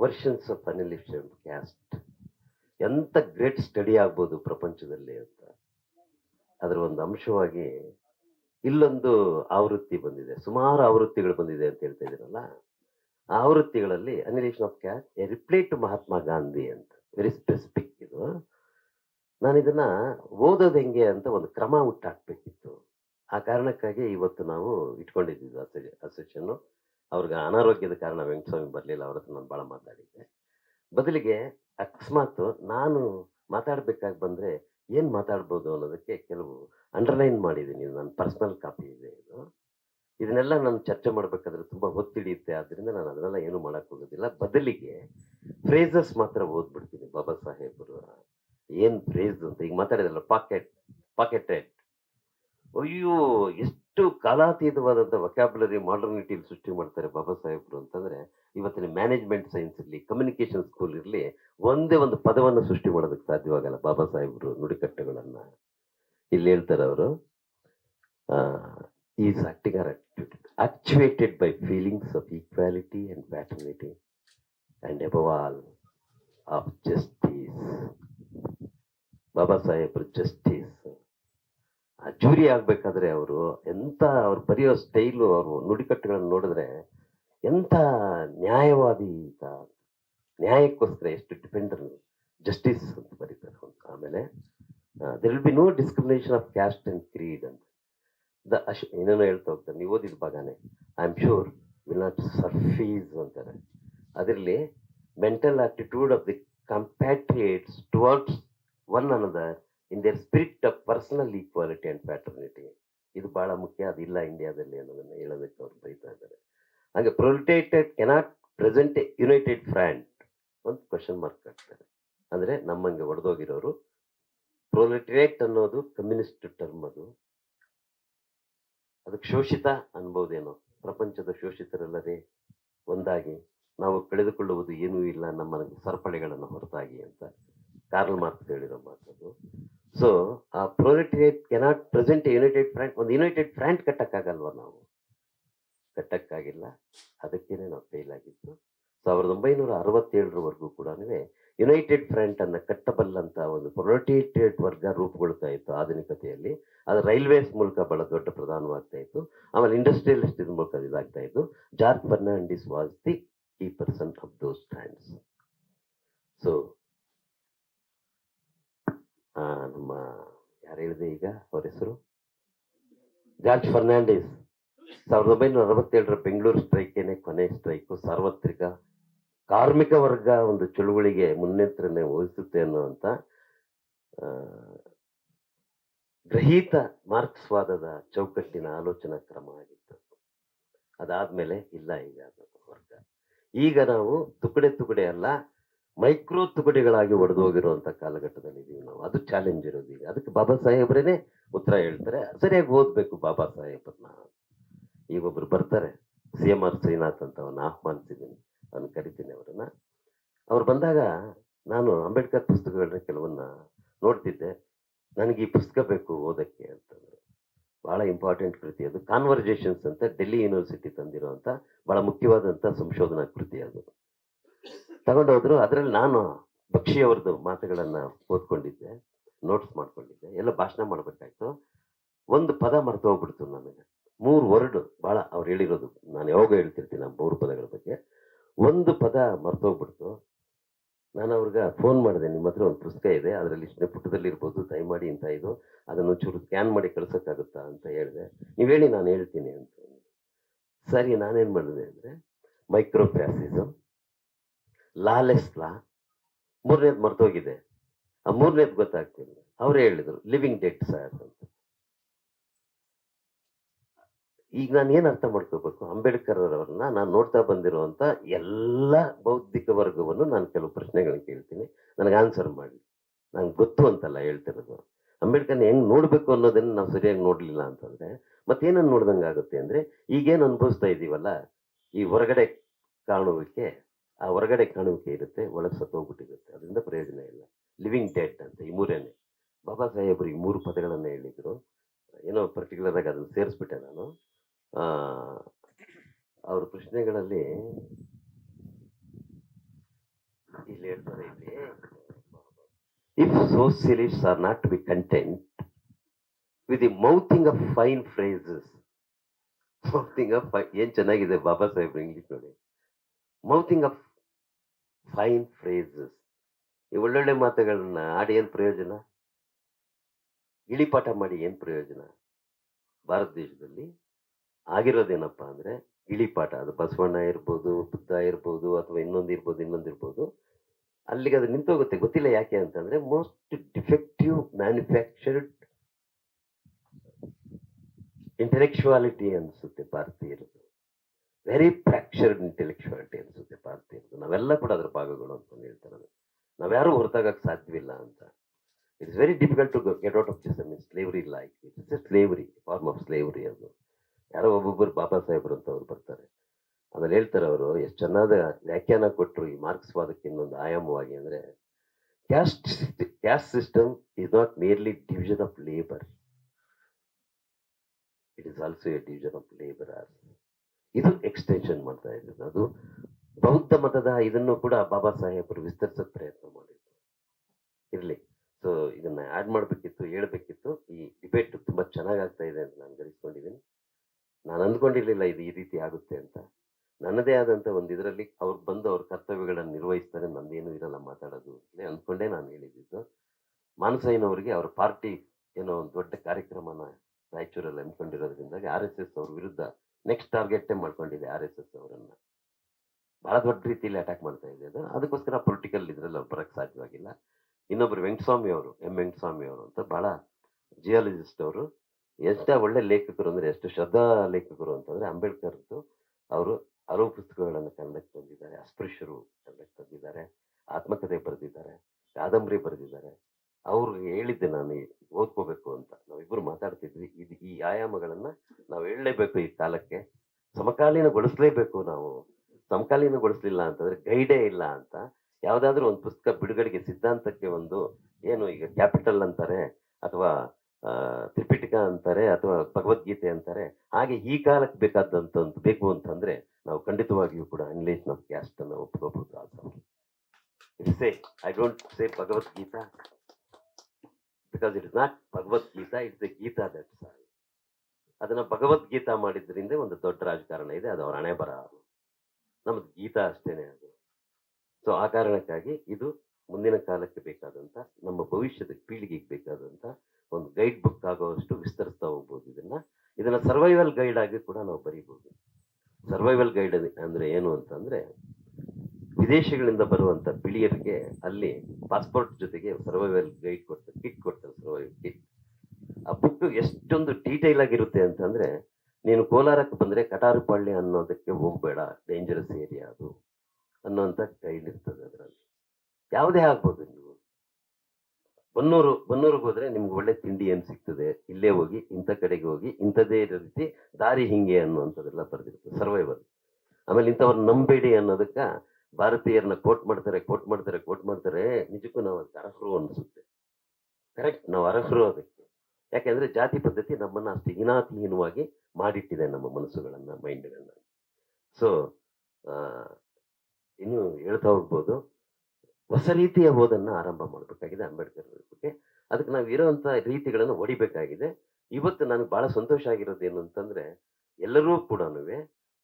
Versions of annihilation caste. ಎಂಥ great study ಆಗ್ಬೋದು ಪ್ರಪಂಚದಲ್ಲಿ ಅಂತ. ಅದರ ಒಂದು ಅಂಶವಾಗಿ ಇಲ್ಲೊಂದು ಆವೃತ್ತಿ ಬಂದಿದೆ. ಸುಮಾರು ಆವೃತ್ತಿಗಳು ಬಂದಿದೆ ಅಂತ ಹೇಳ್ತಾ ಇದ್ದೀರಲ್ಲ? ಆವೃತ್ತಿಗಳಲ್ಲಿ annihilation of caste a reply to Mahatma Gandhi ಅಂತ. ವೆರಿ ಸ್ಪೆಸಿಫಿಕ್ ಇದು. ನಾನು ಇದನ್ನ ಓದೋದು ಹೆಂಗೆ ಅಂತ ಒಂದು ಕ್ರಮ ಹುಟ್ಟಾಕ್ಬೇಕಿತ್ತು. ಆ ಕಾರಣಕ್ಕಾಗಿ ಇವತ್ತು ನಾವು ಇಟ್ಕೊಂಡಿದ್ದೀವಿ ಆ ಅಸೆಷನ್ ಅವ್ರಿಗೆ ಅನಾರೋಗ್ಯದ ಕಾರಣ ವೆಂಕಟಸ್ವಾಮಿ ಬರಲಿಲ್ಲ, ಅವ್ರ ಹತ್ರ ನಾನು ಭಾಳ ಮಾತಾಡಿದ್ದೆ. ಬದಲಿಗೆ ಅಕಸ್ಮಾತ್ ನಾನು ಮಾತಾಡ್ಬೇಕಾಗಿ ಬಂದ್ರೆ ಏನ್ ಮಾತಾಡ್ಬೋದು ಅನ್ನೋದಕ್ಕೆ ಕೆಲವು ಅಂಡರ್ಲೈನ್ ಮಾಡಿದ್ದೀನಿ ನನ್ನ ಪರ್ಸನಲ್ ಕಾಪಿ ಇದೆ ಇದು. ಇದನ್ನೆಲ್ಲ ನಾನು ಚರ್ಚೆ ಮಾಡ್ಬೇಕಾದ್ರೆ ತುಂಬಾ ಹೊತ್ತಿಡಿಯುತ್ತೆ ಆದ್ರಿಂದ ನಾನು ಅದನ್ನೆಲ್ಲ ಏನು ಮಾಡಕ್ ಹೋಗೋದಿಲ್ಲ. ಬದಲಿಗೆ ಫ್ರೇಸಸ್ ಮಾತ್ರ ಓದ್ಬಿಡ್ತೀನಿ ಬಾಬಾ ಸಾಹೇಬರು. ಏನ್ ಫ್ರೇಸ್ ಅಂತ, ಈಗ ಮಾತಾಡಿದ್ರಲ್ಲ ಪಾಕೆಟ್ ಪಾಕೆಟ್ ಅಯ್ಯೋ, ಎಷ್ಟು ಕಾಲಾತೀತವಾದಂಥ ವೊಕ್ಯಾಬುಲರಿ ಮಾಡರ್ನಿಟಿ ಸೃಷ್ಟಿ ಮಾಡ್ತಾರೆ ಬಾಬಾ ಸಾಹೇಬ್ರು ಅಂತಂದ್ರೆ, ಇವತ್ತಿನ ಮ್ಯಾನೇಜ್ಮೆಂಟ್ ಸೈನ್ಸ್ ಇರಲಿ ಕಮ್ಯುನಿಕೇಷನ್ ಸ್ಕೂಲ್ ಇರಲಿ, ಒಂದೇ ಒಂದು ಪದವನ್ನು ಸೃಷ್ಟಿ ಮಾಡೋದಕ್ಕೆ ಸಾಧ್ಯವಾಗಲ್ಲ ಬಾಬಾ ಸಾಹೇಬ್ರು ನುಡಿಕಟ್ಟುಗಳನ್ನು. ಇಲ್ಲಿ ಹೇಳ್ತಾರೆ ಅವರು is acting or actuated by feelings of equality and paternity and above all of justice Baba ಸಾಹೇಬ್ರು ಜಸ್ಟಿಸ್ ಜೂರಿ ಆಗ್ಬೇಕಾದ್ರೆ ಅವರು ಎಂತ ಅವ್ರು ಬರೆಯೋ ಸ್ಟೈಲು ಅವರು ನುಡಿಕಟ್ಟುಗಳನ್ನು ನೋಡಿದ್ರೆ ಎಂತ ನ್ಯಾಯವಾದಿ ನ್ಯಾಯಕ್ಕೋಸ್ಕರ ಎಷ್ಟು ಡಿಪೆಂಡರ್ ಜಸ್ಟಿಸ್ ಅಂತ ಬರೀತಾರೆ. ಆಮೇಲೆ ದಿಲ್ be no discrimination of caste and creed ಅಂತ ದ ಅಶ್ ಏನೇನೋ ಹೇಳ್ತಾ ಹೋಗ್ತಾರೆ, ನೀವು ಓದಿದ ಭಾಗನೇ I am sure will not surface ಅಂತಾರೆ ಅದರಲ್ಲಿ mental attitude of the compatriots towards one another in their spirit of personal equality and paternity ಇದು ಬಹಳ ಮುಖ್ಯ ಅದಿಲ್ಲ ಇಂಡಿಯಾದಲ್ಲಿ ಅನ್ನೋದನ್ನು ಹೇಳೋದಕ್ಕೆ ಅವ್ರು ಬೈತಾ ಇದ್ದಾರೆ. ಹಾಗೆ proletariat cannot present united front ಒಂದು ಕ್ವಶನ್ ಮಾರ್ಕ್ ಹಾಕ್ತಾರೆ. ಅಂದರೆ ನಮ್ಮಂಗೆ ಒಡೆದೋಗಿರೋರು ಪ್ರೊಲಿಟರೇಟ್ ಅನ್ನೋದು ಕಮ್ಯುನಿಸ್ಟ್ ಟರ್ಮ್ ಅದು. ಅದಕ್ಕೆ ಶೋಷಿತ ಅನ್ಬೋದೇನೋ ಪ್ರಪಂಚದ ಶೋಷಿತರಲ್ಲದೆ ಒಂದಾಗಿ ನಾವು ಕಳೆದುಕೊಳ್ಳುವುದು ಏನೂ ಇಲ್ಲ ನಮ್ಮ ಸರಪಳಿಗಳನ್ನು ಹೊರತಾಗಿ ಅಂತ ಕಾರ್ಲ್ ಮಾರ್ಕ್ಸ್ ಹೇಳಿರೋ ಮಾತದು ಸೊ ಆ proletariat cannot present united front ಒಂದು ಯುನೈಟೆಡ್ ಫ್ರಂಟ್ ಕಟ್ಟಕ್ಕಾಗಲ್ವಾ ನಾವು? ಕಟ್ಟಕ್ಕಾಗಿಲ್ಲ. ಅದಕ್ಕೇನೆ ನಾವು ಫೇಲ್ ಆಗಿದ್ದು. ಸಾವಿರದ ಒಂಬೈನೂರ ಅರವತ್ತೇಳರವರೆಗೂ ಕೂಡ ಯುನೈಟೆಡ್ ಫ್ರಂಟ್ ಅನ್ನ ಕಟ್ಟಬಲ್ಲಂತ ಒಂದು ಪ್ರೊಲೆಟೇಟೆಡ್ ವರ್ಗ ರೂಪುಗೊಳ್ತಾ ಇತ್ತು ಆಧುನಿಕತೆಯಲ್ಲಿ. ಅದು ರೈಲ್ವೇಸ್ ಮೂಲಕ ಬಹಳ ದೊಡ್ಡ ಪ್ರಧಾನವಾಗ್ತಾ ಇತ್ತು. ಆಮೇಲೆ ಇಂಡಸ್ಟ್ರಿಯಲಿಸ್ಟ್ ಇದ್ರ ಮೂಲಕ ಇದಾಗ್ತಾ ಇತ್ತು George Fernandes was the key person of those times so ನಮ್ಮ ಯಾರು ಹೇಳಿದೆ ಈಗ? ಅವ್ರ ಹೆಸರು? ಜಾರ್ಜ್ ಫರ್ನಾಂಡಿಸ್. ಸಾವಿರದ ಒಂಬೈನೂರ ಅರವತ್ತೇಳರ ಬೆಂಗಳೂರು ಸ್ಟ್ರೈಕೇನೆ ಕೊನೆ ಸ್ಟ್ರೈಕು. ಸಾರ್ವತ್ರಿಕ ಕಾರ್ಮಿಕ ವರ್ಗ ಒಂದು ಚಳುವಳಿಗೆ ಮುನ್ನೆಚ್ಚರಣೆ ವಹಿಸುತ್ತೆ ಅನ್ನುವಂತ ಆ, ಗ್ರಹೀತ ಮಾರ್ಕ್ಸ್ವಾದದ ಚೌಕಟ್ಟಿನ ಆಲೋಚನಾ ಕ್ರಮ ಆಗಿತ್ತು. ಅದಾದ್ಮೇಲೆ ಇಲ್ಲ ಈಗ ಅದು ವರ್ಗ. ಈಗ ನಾವು ತುಕಡೆ ತುಕಡೆ ಅಲ್ಲ ಮೈಕ್ರೋ ತುಕಡಿಗಳಾಗಿ ಒಡೆದು ಹೋಗಿರುವಂತ ಕಾಲಘಟ್ಟದಲ್ಲಿ ಇದೀವಿ ನಾವು. ಅದು ಚಾಲೆಂಜ್ ಇರೋದು ಈಗ. ಅದಕ್ಕೆ ಬಾಬಾ ಸಾಹೇಬ್ರೇನೆ ಉತ್ತರ ಹೇಳ್ತಾರೆ. ಸರಿಯಾಗಿ ಓದ್ಬೇಕು ಬಾಬಾ ಸಾಹೇಬ್ರನ್ನ. ಈಗ ಒಬ್ರು ಬರ್ತಾರೆ. ಸಿ ಎಂ ಆರ್ ಶ್ರೀನಾಥ್ ಅಂತ ಅವನ್ನ ಆಹ್ವಾನಿಸಿದ್ದೀನಿ. ಅವನು ಕರಿತೀನಿ ಅವರನ್ನ. ಅವ್ರು ಬಂದಾಗ ನಾನು ಅಂಬೇಡ್ಕರ್ ಪುಸ್ತಕಗಳನ್ನ ಕೆಲವನ್ನ ನೋಡ್ತಿದ್ದೆ. ನನಗೆ ಈ ಪುಸ್ತಕ ಬೇಕು ಓದಕ್ಕೆ ಅಂತಂದ್ರು. ಬಹಳ ಇಂಪಾರ್ಟೆಂಟ್ ಕೃತಿ ಅದು. ಕಾನ್ವರ್ಜೇಷನ್ಸ್ ಅಂತ ಡೆಲ್ಲಿ ಯೂನಿವರ್ಸಿಟಿ ತಂದಿರುವಂತ ಬಹಳ ಮುಖ್ಯವಾದಂತ ಸಂಶೋಧನಾ ಕೃತಿ ಅದು. ತಗೊಂಡೋದ್ರು ಅದರಲ್ಲಿ ನಾನು ಬಕ್ಷಿ ಅವ್ರದ್ದು ಮಾತುಗಳನ್ನ ಓದ್ಕೊಂಡಿದ್ದೆ ನೋಟ್ಸ್ ಮಾಡ್ಕೊಂಡಿದ್ದೆ, ಎಲ್ಲ ಭಾಷಣ ಮಾಡ್ಬೇಕಾಯ್ತು. ಒಂದು ಪದ ಮರೆತು ಹೋಗ್ಬಿಡ್ತು ನನಗೆ. ಮೂರು ವರ್ಡ್ ಬಹಳ ಅವ್ರು ಹೇಳಿರೋದು. ನಾನು ಯಾವಾಗ ಹೇಳ್ತಿರ್ತೀನಿ ನಮ್ಮ ಮೂರು ಪದಗಳ ಬಗ್ಗೆ. ಒಂದು ಪದ ಮರ್ತೋಗ್ಬಿಡ್ತು ನಾನು ಅವ್ರಿಗೆ ಫೋನ್ ಮಾಡಿದೆ, ನಿಮ್ಮ ಹತ್ರ ಒಂದು ಪುಸ್ತಕ ಇದೆ, ಅದರಲ್ಲಿ ಇಷ್ಟನೇ ಪುಟದಲ್ಲಿ ಇರ್ಬೋದು, ದಯಮಾಡಿ ಅಂತ ಇದು. ಅದನ್ನು ಚೂರು ಸ್ಕ್ಯಾನ್ ಮಾಡಿ ಕಳ್ಸೋಕ್ಕಾಗುತ್ತಾ ಅಂತ ಹೇಳಿದೆ. ನೀವು ಹೇಳಿ, ನಾನು ಹೇಳ್ತೀನಿ ಅಂತ. ಸರಿ, ನಾನೇನು ಮಾಡಿದೆ ಅಂದರೆ ಮೈಕ್ರೋ ಫ್ಯಾಸಿಸಮ್ ಲಾಲೆಸ್ ಲಾ ಮೂರನೇದು ಮರೆತೋಗಿದೆ ಆ ಮೂರನೇದು ಗೊತ್ತಾಗ್ತಿಲ್ಲ. ಅವರೇ ಹೇಳಿದ್ರು ಲಿವಿಂಗ್ ಡೆಟ್ ಸರ್ ಅಂತ. ಈಗ ನಾನು ಏನು ಅರ್ಥ ಮಾಡ್ಕೋಬೇಕು? ಅಂಬೇಡ್ಕರ್ ಅವರನ್ನ ನಾನು ನೋಡ್ತಾ ಬಂದಿರುವಂತ ಎಲ್ಲ ಬೌದ್ಧಿಕ ವರ್ಗವನ್ನು ನಾನು ಕೆಲವು ಪ್ರಶ್ನೆಗಳನ್ನ ಕೇಳ್ತೀನಿ. ನನಗೆ ಆನ್ಸರ್ ಮಾಡಿ. ನಂಗೆ ಗೊತ್ತು ಅಂತಲ್ಲ ಹೇಳ್ತಿರೋದು. ಅಂಬೇಡ್ಕರ್ನ ಹೆಂಗ್ ನೋಡಬೇಕು ಅನ್ನೋದನ್ನ ನಾವು ಸರಿಯಾಗಿ ನೋಡಲಿಲ್ಲ ಅಂತಂದ್ರೆ ಮತ್ತೇನನ್ನು ನೋಡ್ದಂಗೆ ಆಗುತ್ತೆ ಅಂದ್ರೆ, ಈಗೇನು ಅನುಭವಿಸ್ತಾ ಇದೀವಲ್ಲ, ಈ ಹೊರಗಡೆ ಕಾಣುವಿಕೆ ಆ ಹೊರಗಡೆ ಕಾಣುವಿಕೆ ಇರುತ್ತೆ, ಒಳಗೆ ಸತ್ತೋಗ್ಬಿಟ್ಟಿರುತ್ತೆ. ಅದರಿಂದ ಪ್ರಯೋಜನ ಇಲ್ಲ. ಲಿವಿಂಗ್ ಡೆಡ್ ಅಂತ ಈ ಮೂರೇನೆ. ಬಾಬಾ ಸಾಹೇಬರು ಈ ಮೂರು ಪದಗಳನ್ನು ಹೇಳಿದ್ರು. ಏನೋ ಪರ್ಟಿಕ್ಯುಲರ್ ಆಗಿ ಅದನ್ನ ಸೇರಿಸ್ಬಿಟ್ಟೆ ನಾನು. ಅವ್ರ ಪ್ರಶ್ನೆಗಳಲ್ಲಿ ಇಲ್ಲಿ ಹೇಳ್ತಾರೆ ಇಲ್ಲಿ if socialists are not be content with the mouthing of fine phrases mouthing of ಏನ್ ಚೆನ್ನಾಗಿದೆ ಬಾಬಾ ಸಾಹೇಬ್ರು ಇಂಗ್ಲಿಷ್ ನೋಡಿ. ಮೌಥಿಂಗ್ ಆಫ್ ಫೈನ್ ಫ್ರೇಸಸ್ ಈ ಒಳ್ಳೊಳ್ಳೆ ಮಾತುಗಳನ್ನ ಆಡಿ ಏನ್ ಪ್ರಯೋಜನ? ಇಳಿಪಾಠ ಮಾಡಿ ಏನು ಪ್ರಯೋಜನ? ಭಾರತ ದೇಶದಲ್ಲಿ ಆಗಿರೋದೇನಪ್ಪ ಅಂದ್ರೆ ಇಳಿಪಾಠ ಅದು ಬಸವಣ್ಣ ಇರ್ಬೋದು, ಬುದ್ಧ ಇರ್ಬೋದು, ಅಥವಾ ಇನ್ನೊಂದು ಇರ್ಬೋದು ಇನ್ನೊಂದು ಇರ್ಬೋದು. ಅಲ್ಲಿಗೆ ಅದು ನಿಂತೋಗುತ್ತೆ. ಗೊತ್ತಿಲ್ಲ ಯಾಕೆ ಅಂತಂದ್ರೆ ಮೋಸ್ಟ್ ಡಿಫೆಕ್ಟಿವ್ ಮ್ಯಾನುಫ್ಯಾಕ್ಚರ್ಡ್ ಇಂಟೆಲೆಕ್ಚುಯಾಲಿಟಿ ಅನಿಸುತ್ತೆ ಭಾರತೀಯರದು ವೆರಿ ಫ್ರಾಕ್ಚರ್ಡ್ ಇಂಟೆಲೆಕ್ಚುಯಾಲಿಟಿ ಅನ್ಸುತ್ತೆ. ನಾವೆಲ್ಲ ಕೂಡ ಅದರ ಭಾಗಗಳು ಅಂತ ಹೇಳ್ತಾರೆ ಅದು. ನಾವ್ಯಾರು ಹೊರತಾಗಕ್ಕೆ ಸಾಧ್ಯವಿಲ್ಲ ಅಂತ. It's very difficult to get out of this mean slavery like it's a slavery form of slavery ಅದು. ಯಾರೋ ಒಬ್ಬೊಬ್ಬರು ಬಾಬಾ ಸಾಹೇಬ್ರು ಅಂತ ಅವ್ರು ಬರ್ತಾರೆ. ಆಮೇಲೆ ಹೇಳ್ತಾರೆ ಅವರು, ಎಷ್ಟು ಚೆನ್ನಾದ ವ್ಯಾಖ್ಯಾನ ಕೊಟ್ಟರು ಈ ಮಾರ್ಕ್ಸ್ವಾದಕ್ಕೆ ಇನ್ನೊಂದು ಆಯಾಮವಾಗಿ ಅಂದ್ರೆ caste caste system is not merely division of labour it is also a division of labour ಇದು ಎಕ್ಸ್ಟೆನ್ಷನ್ ಮಾಡ್ತಾ ಇದ್ದು ಅದು ಬೌದ್ಧ ಮತದ ಇದನ್ನು ಕೂಡ ಬಾಬಾ ಸಾಹೇಬರು ವಿಸ್ತರಿಸೋಕೆ ಪ್ರಯತ್ನ ಮಾಡಿದ್ರು. ಇರಲಿ. ಸೊ ಇದನ್ನ ಆಡ್ ಮಾಡಬೇಕಿತ್ತು, ಹೇಳ್ಬೇಕಿತ್ತು. ಈ ಡಿಬೇಟ್ ತುಂಬಾ ಚೆನ್ನಾಗ್ ಆಗ್ತಾ ಇದೆ ಅಂತ ನಾನು ಗ್ರಹಿಸ್ಕೊಂಡಿದ್ದೀನಿ ನಾನು ಅಂದ್ಕೊಂಡಿರ್ಲಿಲ್ಲ ಇದು ಈ ರೀತಿ ಆಗುತ್ತೆ ಅಂತ. ನನ್ನದೇ ಆದಂತ ಒಂದು ಇದರಲ್ಲಿ ಅವ್ರು ಬಂದು ಅವ್ರ ಕರ್ತವ್ಯಗಳನ್ನು ನಿರ್ವಹಿಸ್ತಾರೆ, ನಂದೇನು ಇರಲ್ಲ ಮಾತಾಡೋದು ಅಂತಲೇ ಅಂದ್ಕೊಂಡೇ ನಾನು ಹೇಳಿದ್ದು. ಮಾನಸಯ್ಯನವರಿಗೆ ಅವ್ರ ಪಾರ್ಟಿ ಏನೋ ಒಂದು ದೊಡ್ಡ ಕಾರ್ಯಕ್ರಮನ ರಾಯಚೂರಲ್ಲಿ ಅಂದ್ಕೊಂಡಿರೋದ್ರಿಂದಾಗಿ ಆರ್ ಎಸ್ ಎಸ್ ಅವ್ರ ವಿರುದ್ಧ ನೆಕ್ಸ್ಟ್ ಟಾರ್ಗೆಟೇ ಮಾಡ್ಕೊಂಡಿದೆ ಆರ್ ಎಸ್ ಎಸ್ ಅವರನ್ನ. ಬಹಳ ದೊಡ್ಡ ರೀತಿಯಲ್ಲಿ ಅಟ್ಯಾಕ್ ಮಾಡ್ತಾ ಇದೆ ಅದು. ಅದಕ್ಕೋಸ್ಕರ ಪೊಲಿಟಿಕಲ್ ಇದ್ರಲ್ಲಿ ಅವ್ರು ಬರಕ್ ಸಾಧ್ಯವಾಗಿಲ್ಲ. ಇನ್ನೊಬ್ರು ವೆಂಕಟಸ್ವಾಮಿ ಅವರು, ಎಂ ವೆಂಕಟಸ್ವಾಮಿ ಅವರು ಅಂತ ಬಹಳ ಜಿಯಾಲಜಿಸ್ಟ್ ಅವರು. ಎಷ್ಟ ಒಳ್ಳೆ ಲೇಖಕರು ಅಂದ್ರೆ, ಎಷ್ಟು ಶ್ರದ್ಧಾ ಲೇಖಕರು ಅಂತಂದ್ರೆ, ಅಂಬೇಡ್ಕರ್ದು ಅವರು ಹಲವು ಪುಸ್ತಕಗಳನ್ನು ಕನ್ನಡಕ್ಕೆ ತಂದಿದ್ದಾರೆ. ಅಸ್ಪೃಶ್ಯರು ಕನ್ನಡಕ್ಕೆ ತಂದಿದ್ದಾರೆ. ಆತ್ಮಕಥೆ ಬರೆದಿದ್ದಾರೆ. ಕಾದಂಬರಿ ಬರೆದಿದ್ದಾರೆ. ಅವ್ರು ಹೇಳಿದ್ದೆ ನಾನು ಓದ್ಕೋಬೇಕು ಅಂತ. ನಾವಿಬ್ರು ಮಾತಾಡ್ತಿದ್ವಿ. ಇದು ಈ ಆಯಾಮಗಳನ್ನ ನಾವು ಹೇಳಲೇಬೇಕು ಈ ಕಾಲಕ್ಕೆ. ಸಮಕಾಲೀನಗೊಳಿಸ್ಲೇಬೇಕು ನಾವು. ಸಮಕಾಲೀನಗೊಳಿಸ್ಲಿಲ್ಲ ಅಂತಂದ್ರೆ ಗೈಡೇ ಇಲ್ಲ ಅಂತ. ಯಾವ್ದಾದ್ರು ಒಂದು ಪುಸ್ತಕ ಬಿಡುಗಡೆಗೆ ಸಿದ್ಧಾಂತಕ್ಕೆ ಒಂದು ಏನು ಈಗ ಕ್ಯಾಪಿಟಲ್ ಅಂತಾರೆ ಅಥವಾ ಆ, ತ್ರಿಪಿಟಕ ಅಂತಾರೆ ಅಥವಾ ಭಗವದ್ಗೀತೆ ಅಂತಾರೆ ಹಾಗೆ ಈ ಕಾಲಕ್ಕೆ ಬೇಕಾದಂತ ಬೇಕು ಅಂತಂದ್ರೆ ನಾವು ಖಂಡಿತವಾಗಿಯೂ ಕೂಡ ಇಂಗ್ಲಿಷ್ ನಮ್ಮ ಕ್ಯಾಸ್ಟ್ ಅನ್ನು ಒಪ್ಕೋಬಹುದು say I don't say Bhagavadgita because it is not Bhagavadgita it's a Gita that ಅದನ್ನ ಭಗವದ್ಗೀತಾ ಮಾಡಿದ್ರಿಂದ ಒಂದು ದೊಡ್ಡ ರಾಜಕಾರಣ ಇದೆ ಅದು ಅವರ ಹಣೆ ಬರ ನಮ್ದು ಗೀತಾ ಅಷ್ಟೇನೆ ಅದು. ಸೊ ಆ ಕಾರಣಕ್ಕಾಗಿ ಇದು ಮುಂದಿನ ಕಾಲಕ್ಕೆ ಬೇಕಾದಂತ, ನಮ್ಮ ಭವಿಷ್ಯದ ಪೀಳಿಗೆಗೆ ಬೇಕಾದಂತ ಒಂದು ಗೈಡ್ ಬುಕ್ ಆಗುವಷ್ಟು ವಿಸ್ತರಿಸ್ತಾ ಹೋಗ್ಬೋದು ಇದನ್ನ. ಇದನ್ನ ಸರ್ವೈವಲ್ ಗೈಡ್ ಆಗಿ ಕೂಡ ನಾವು ಬರೀಬಹುದು ಸರ್ವೈವಲ್ ಗೈಡ್ ಅಂದ್ರೆ ಏನು ಅಂತಂದ್ರೆ, ವಿದೇಶಗಳಿಂದ ಬರುವಂತ ಬಿಳಿಯರಿಗೆ ಅಲ್ಲಿ ಪಾಸ್ಪೋರ್ಟ್ ಜೊತೆಗೆ ಸರ್ವೈವಲ್ ಗೈಡ್ ಕೊಡ್ತಾರೆ, ಕಿಟ್ ಕೊಡ್ತಾರೆ, ಸರ್ವೈವಲ್ ಕಿಟ್. ಆ ಬುಕ್ ಎಷ್ಟೊಂದು ಡೀಟೇಲ್ ಆಗಿರುತ್ತೆ ಅಂತಂದ್ರೆ ನೀನು ಕೋಲಾರಕ್ಕೆ ಬಂದರೆ ಕಟಾರುಪಾಳ್ಯ ಅನ್ನೋದಕ್ಕೆ ಹೋಗ್ಬೇಡ ಡೇಂಜರಸ್ ಏರಿಯಾ ಅದು ಅನ್ನೋಂಥ ಗೈಡ್ ಇರ್ತದೆ ಅದರಲ್ಲಿ. ಯಾವುದೇ ಆಗ್ಬೋದು ನೀವು. ಬನ್ನೂರು, ಬನ್ನೂರಿಗೆ ಹೋದ್ರೆ ನಿಮ್ಗೆ ಒಳ್ಳೆ ತಿಂಡಿ ಏನು ಸಿಗ್ತದೆ? ಇಲ್ಲೇ ಹೋಗಿ, ಇಂಥ ಕಡೆಗೆ ಹೋಗಿ ಇಂಥದೇ ರೀತಿ ದಾರಿ ಹಿಂಗೆ ಅನ್ನುವಂಥದ್ದೆಲ್ಲ ಬರೆದಿರ್ತದೆ ಸರ್ವೈವಲ್ ಆಮೇಲೆ ಇಂಥವ್ರು ನಂಬೇಡಿ ಅನ್ನೋದಕ್ಕೆ ಭಾರತೀಯರನ್ನ ಕೋಟ್ ಮಾಡ್ತಾರೆ ಕೋಟ್ ಮಾಡ್ತಾರೆ ಕೋಟ್ ಮಾಡ್ತಾರೆ. ನಿಜಕ್ಕೂ ನಾವು ಅದಕ್ಕೆ ಅರ್ಹರು ಅನಿಸುತ್ತೆ. ಕರೆಕ್ಟ್ ನಾವು ಅರ್ಹರು ಅದಕ್ಕೆ ಯಾಕೆಂದ್ರೆ ಜಾತಿ ಪದ್ಧತಿ ನಮ್ಮನ್ನ ಅಷ್ಟು ಹೀನಾತಿಹೀನವಾಗಿ ಮಾಡಿಟ್ಟಿದೆ ನಮ್ಮ ಮನಸ್ಸುಗಳನ್ನ, ಮೈಂಡ್ಗಳನ್ನ. ಸೊ ಇನ್ನು ಹೇಳ್ತಾ ಹೋಗ್ಬೋದು, ಹೊಸ ರೀತಿಯ ಓದನ್ನ ಆರಂಭ ಮಾಡಬೇಕಾಗಿದೆ ಅಂಬೇಡ್ಕರ್ ಬಗ್ಗೆ ಅದಕ್ಕೆ ನಾವು ಇರುವಂತ ರೀತಿಗಳನ್ನು ಹೊಡಿಬೇಕಾಗಿದೆ ಇವತ್ತು ನನಗೆ ಬಹಳ ಸಂತೋಷ ಆಗಿರೋದು ಏನು ಅಂತಂದ್ರೆ, ಎಲ್ಲರೂ ಕೂಡ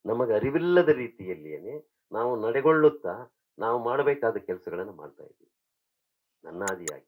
ನಮಗೆ ಅರಿವಿಲ್ಲದ ರೀತಿಯಲ್ಲಿಯೇ ನಾವು ನಡೆಗೊಳ್ಳುತ್ತಾ ನಾವು ಮಾಡಬೇಕಾದ ಕೆಲಸಗಳನ್ನು ಮಾಡ್ತಾ ಇದ್ದೀವಿ. ನನ್ನಾದಿಯಾಗಿ